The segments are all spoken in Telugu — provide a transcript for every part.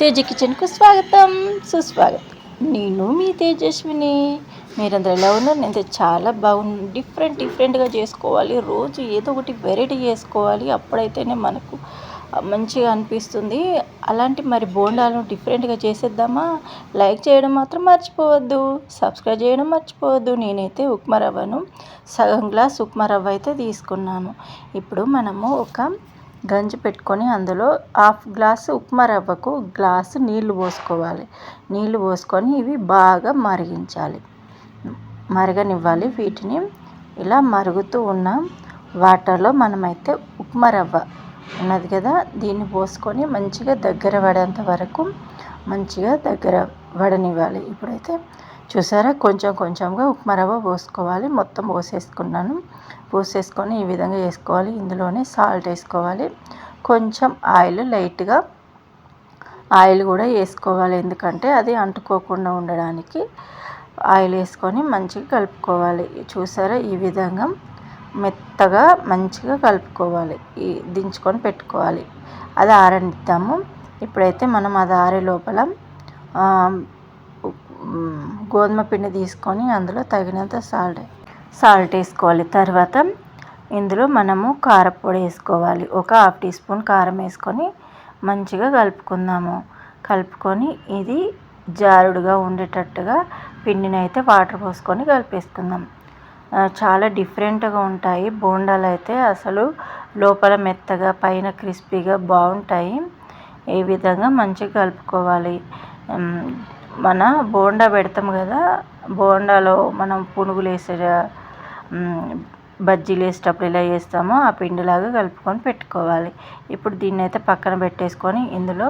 తేజ కిచెన్కు స్వాగతం. సుస్వాగతం. నేను మీ తేజస్విని. మీరందరూ ఎలా ఉన్నారు? నేను చాలా బాగుంది డిఫరెంట్ డిఫరెంట్గా చేసుకోవాలి. రోజు ఏదో ఒకటి వెరైటీ చేసుకోవాలి. అప్పుడైతేనే మనకు మంచిగా అనిపిస్తుంది. అలాంటి మరి బోండాలను డిఫరెంట్గా చేసేద్దామా? లైక్ చేయడం మాత్రం మర్చిపోవద్దు. సబ్స్క్రైబ్ చేయడం మర్చిపోవద్దు. నేనైతే ఉప్మా రవ్వను సగం గ్లాస్ ఉప్మా రవ్వ అయితే తీసుకున్నాను. ఇప్పుడు మనము ఒక గంజి పెట్టుకొని అందులో హాఫ్ గ్లాసు ఉప్మా రవ్వకు గ్లాసు నీళ్ళు పోసుకోవాలి. నీళ్ళు పోసుకొని ఇవి బాగా మరిగించాలి. మరగనివ్వాలి. వీటిని ఇలా మరుగుతూ ఉన్న వాటర్లో మనమైతే ఉప్మా రవ్వ ఉన్నది కదా దీన్ని పోసుకొని మంచిగా దగ్గర పడేంత వరకు మంచిగా దగ్గర వడనివ్వాలి ఇప్పుడైతే చూసారా? కొంచెం కొంచెంగా ఉప్మా రవ్వ పోసుకోవాలి. మొత్తం పోసేసుకున్నాను. పోసేసుకొని ఈ విధంగా వేసుకోవాలి. ఇందులోనే సాల్ట్ వేసుకోవాలి. కొంచెం ఆయిల్ లైట్గా ఆయిల్ కూడా వేసుకోవాలి. ఎందుకంటే అది అంటుకోకుండా ఉండడానికి ఆయిల్ వేసుకొని మంచిగా కలుపుకోవాలి. చూసారా? ఈ విధంగా మెత్తగా మంచిగా కలుపుకోవాలి. ఈ దించుకొని పెట్టుకోవాలి. అది ఆరనిద్దాము. ఇప్పుడైతే మనం అది ఆరే లోపల గోధుమ పిండి తీసుకొని అందులో తగినంత సాల్ట్ సాల్ట్ వేసుకోవాలి. తర్వాత ఇందులో మనము కారపొడి వేసుకోవాలి. ఒక హాఫ్ టీ స్పూన్ కారం వేసుకొని మంచిగా కలుపుకుందాము. కలుపుకొని ఇది జారుడుగా ఉండేటట్టుగా పిండిని అయితే వాటర్ పోసుకొని కలిపేసుకుందాం చాలా డిఫరెంట్గా ఉంటాయి. బోండాలు అయితే అసలు లోపల మెత్తగా పైన క్రిస్పీగా బాగుంటాయి. ఈ విధంగా మంచిగా కలుపుకోవాలి. మన బోండా పెడతాం కదా. బోండాలో మనం పునుగులు వేసే బజ్జీలు వేసేటప్పుడు ఎలా చేస్తామో ఆ పిండిలాగా కలుపుకొని పెట్టుకోవాలి. ఇప్పుడు దీన్ని అయితే పక్కన పెట్టేసుకొని ఇందులో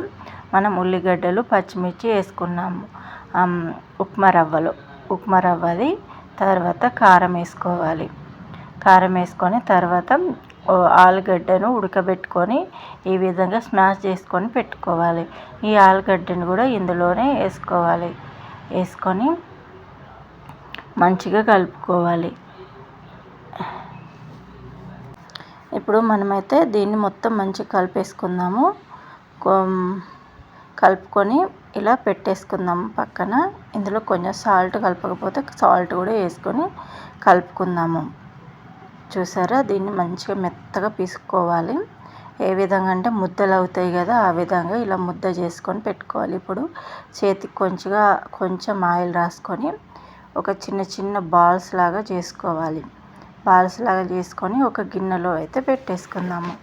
మనం ఉల్లిగడ్డలు పచ్చిమిర్చి వేసుకున్నాము. ఉప్మా రవ్వలు. ఉప్మా రవ్వది తర్వాత కారం వేసుకోవాలి. కారం వేసుకొని తర్వాత ఆలుగడ్డను ఉడకబెట్టుకొని ఈ విధంగా స్మాష్ చేసుకొని పెట్టుకోవాలి. ఈ ఆలుగడ్డను కూడా ఇందులోనే వేసుకోవాలి. వేసుకొని మంచిగా కలుపుకోవాలి. ఇప్పుడు మనమైతే దీన్ని మొత్తం మంచిగా కలిపేసుకుందాము. కలుపుకొని ఇలా పెట్టేసుకుందాం పక్కన. ఇందులో కొంచెం సాల్ట్ కలపకపోతే సాల్ట్ కూడా వేసుకొని కలుపుకుందాము. చూసారా? దీన్ని మంచిగా మెత్తగా పీసుకోవాలి. ఏ విధంగా అంటే ముద్దలు అవుతాయి కదా ఆ విధంగా ఇలా ముద్ద చేసుకొని పెట్టుకోవాలి. ఇప్పుడు చేతికి కొంచెంగా కొంచెం ఆయిల్ రాసుకొని ఒక చిన్న చిన్న బాల్స్ లాగా చేసుకోవాలి. బాల్స్ లాగా చేసుకొని ఒక గిన్నెలో అయితే పెట్టేసుకుందాము.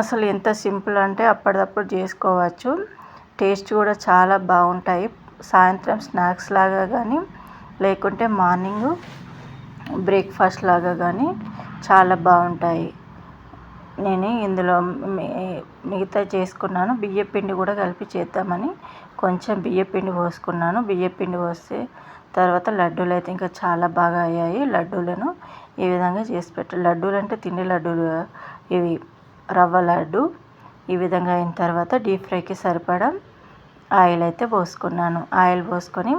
అసలు ఎంత సింపుల్ అంటే అప్పటిదప్పుడు చేసుకోవచ్చు. టేస్ట్ కూడా చాలా బాగుంటాయి. సాయంత్రం స్నాక్స్ లాగా కానీ లేకుంటే మార్నింగ్ బ్రేక్ఫాస్ట్ లాగా కానీ చాలా బాగుంటాయి. నేను ఇందులో మిగతా చేసుకున్నాను. బియ్యపిండి కూడా కలిపి చేద్దామని కొంచెం బియ్యపిండి పోసుకున్నాను. బియ్యపిండి పోస్తే తర్వాత లడ్డూలు అయితే ఇంకా చాలా బాగా అయ్యాయి. లడ్డూలను ఈ విధంగా చేసి పెట్టాలి లడ్డూలు అంటే తిండి లడ్డూలు ఇవి రవ్వ లడ్డు ఈ విధంగా అయిన తర్వాత డీప్ ఫ్రైకి సరిపడా ఆయిల్ అయితే పోసుకున్నాను. ఆయిల్ పోసుకొని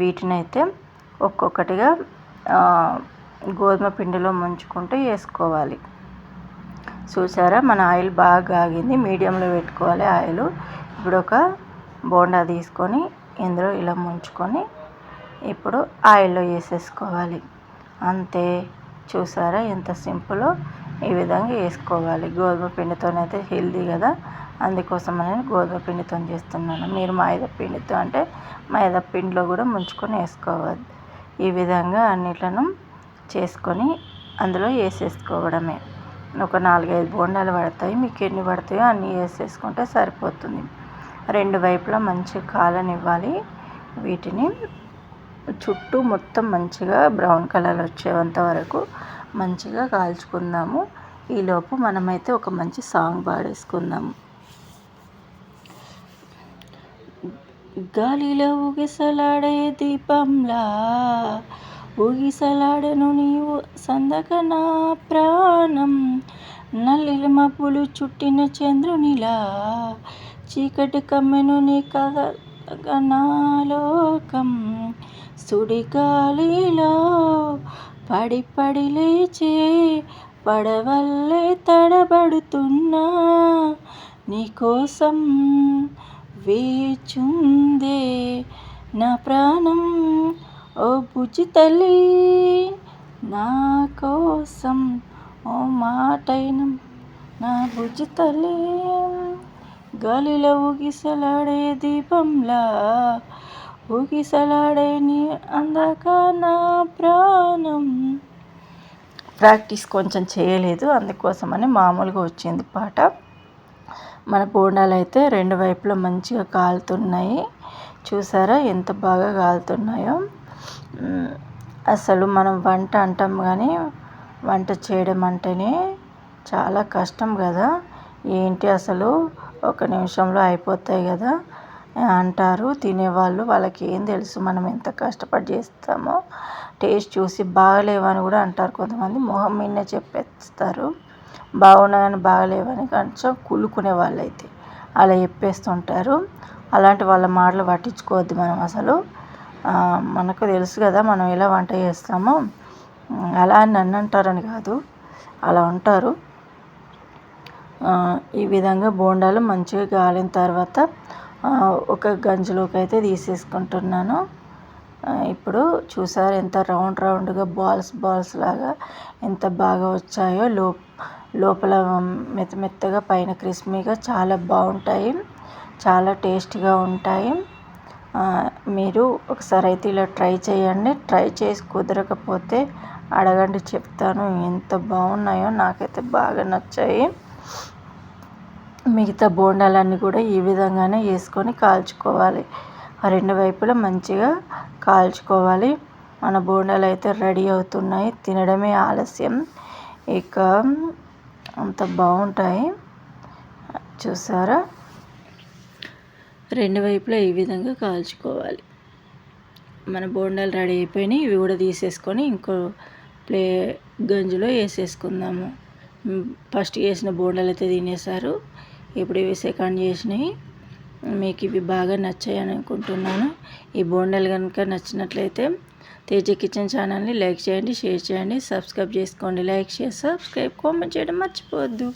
వీటిని అయితే ఒక్కొక్కటిగా గోధుమ పిండిలో ముంచుకుంటూ వేసుకోవాలి. చూసారా? మన ఆయిల్ బాగా ఆగింది. మీడియంలో పెట్టుకోవాలి ఆయిల్. ఇప్పుడు ఒక బోండా తీసుకొని ఇందులో ఇలా ముంచుకొని ఇప్పుడు ఆయిల్లో వేసేసుకోవాలి. అంతే. చూసారా? ఎంత సింపుల్ ఈ విధంగా వేసుకోవాలి. గోధుమ పిండితోనైతే హెల్దీ కదా? అందుకోసం నేను గోధుమ పిండితో చేస్తున్నాను. మీరు మైదా పిండితో అంటే మైదా పిండిలో కూడా ముంచుకొని వేసుకోవాలి ఈ విధంగా అన్నిట్లను చేసుకొని అందులో వేసేసుకోవడమే. ఒక నాలుగైదు బోండాలు పడతాయి. మీకు ఎన్ని పడతాయో అన్నీ వేసేసుకుంటే సరిపోతుంది. రెండు వైపులా మంచిగా కాలనివ్వాలి. వీటిని చుట్టూ మొత్తం మంచిగా బ్రౌన్ కలర్ వచ్చేంత వరకు మంచిగా కాల్చుకుందాము. ఈలోపు మనమైతే ఒక మంచి సాంగ్ పాడేసుకుందాము. గాలిలో ఊగిసలాడే దీపంలా ఊగిసలాడను నీవు సందక నా ప్రాణం. నల్లిల మబ్బులు చుట్టిన చంద్రునిలా చీకటి కమ్మెను నీ కదలగ నాలోకం సుడిగాలిలో పడి పడి లేచే పడవల్లే తడబడుతున్నా నీకోసం వేచుందే నా ప్రాణం ఓ బుజ్జి తల్లి. నా కోసం ఓ మాటైన నా బుజ్జి తల్లి. గాలిలో ఊగిసలాడే దీపంలా ఊగిసలాడే నీ అందాక నా ప్రాణం. ప్రాక్టీస్ కొంచెం చేయలేదు అందుకోసమని మామూలుగా వచ్చింది పాట. మన బోండాలు అయితే రెండు వైపులా మంచిగా కాలుతున్నాయి. చూసారా ఎంత బాగా కాలుతున్నాయో. అసలు మనం వంట అంటాం కానీ వంట చేయడం అంటేనే చాలా కష్టం కదా. ఏంటి అసలు? ఒక నిమిషంలో అయిపోతాయి కదా. అంటారు తినేవాళ్ళు. వాళ్ళకి ఏం తెలుసు మనం ఎంత కష్టపడి చేస్తామో. టేస్ట్ చూసి బాగలేవని కూడా అంటారు కొంతమంది. మొహం మీదనే చెప్పేస్తారు. బాగున్నాయని బాగలేవని కొంచెం కుళ్ళుకునే వాళ్ళైతే. అలా చెప్పేస్తుంటారు. అలాంటి వాళ్ళ మాటలు పట్టించుకోవద్దు మనం అసలు. మనకు తెలుసు కదా మనం ఎలా వంట చేస్తామో. అలా అని నన్ను అంటారని కాదు. అలా ఉంటారు. ఈ విధంగా బోండాలు మంచిగా కాలిన తర్వాత ఒక గంజిలోకి అయితే తీసేసుకుంటున్నాను ఇప్పుడు చూసారు ఎంత రౌండ్ రౌండ్గా బాల్స్ బాల్స్ లాగా ఎంత బాగా వచ్చాయో లో లోపల మెత్త మెత్తగా పైన క్రిస్పీగా చాలా బాగుంటాయి. చాలా టేస్ట్గా ఉంటాయి. మీరు ఒకసారి అయితే ఇలా ట్రై చేయండి. ట్రై చేసి కుదరకపోతే అడగండి చెప్తాను ఎంత బాగున్నాయో. నాకైతే బాగా నచ్చాయి. మిగతా బోండాలన్నీ కూడా ఈ విధంగానే వేసుకొని కాల్చుకోవాలి. రెండు వైపులా మంచిగా కాల్చుకోవాలి. మన బోండాలు అయితే రెడీ అవుతున్నాయి. తినడమే ఆలస్యం. ఇక అంత బాగుంటాయి. చూసారా? రెండు వైపులా ఈ విధంగా కాల్చుకోవాలి. మన బోండాలు రెడీ అయిపోయినాయి. ఇవి కూడా తీసేసుకొని ఇంకో ప్లే గంజులో వేసేసుకుందాము. ఫస్ట్ వేసిన బోండాలు అయితే తినేసారు ఇప్పుడు ఇవి సెకండ్ చేసినవి మీకు ఇవి బాగా నచ్చాయి అనుకుంటున్నాను. ఈ బోండాలు కనుక నచ్చినట్లయితే తేజ కిచెన్ ఛానల్ని లైక్ చేయండి షేర్ చేయండి సబ్స్క్రైబ్ చేసుకోండి. లైక్ షేర్ సబ్స్క్రైబ్ కామెంట్ చేయడం మర్చిపోవద్దు.